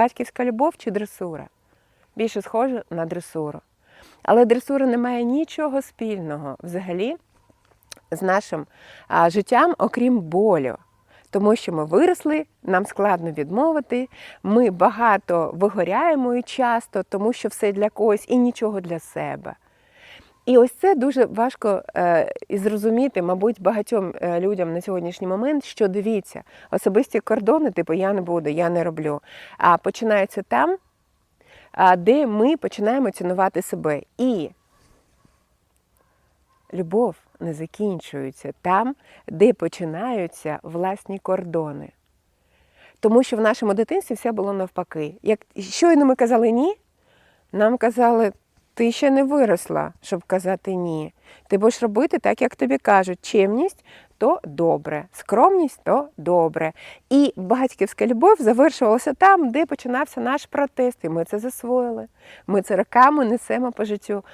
Батьківська любов чи дресура? Більше схоже на дресуру. Але дресура не має нічого спільного взагалі з нашим а, життям, окрім болю. Тому що ми виросли, нам складно відмовити, ми багато вигоряємо і часто, тому що все для когось і нічого для себе. І ось це дуже важко е, і зрозуміти, мабуть, багатьом е, людям на сьогоднішній момент, що дивіться, особисті кордони, типу я не буду, я не роблю. А починаються там, де ми починаємо цінувати себе. І любов не закінчується там, де починаються власні кордони. Тому що в нашому дитинстві все було навпаки. Як щойно ми казали ні, нам казали, ти ще не виросла, щоб казати ні. Ти будеш робити так, як тобі кажуть. Чемність то добре, скромність то добре. І батьківська любов завершувалася там, де починався наш протест. І ми це засвоїли. Ми це роками несемо по життю.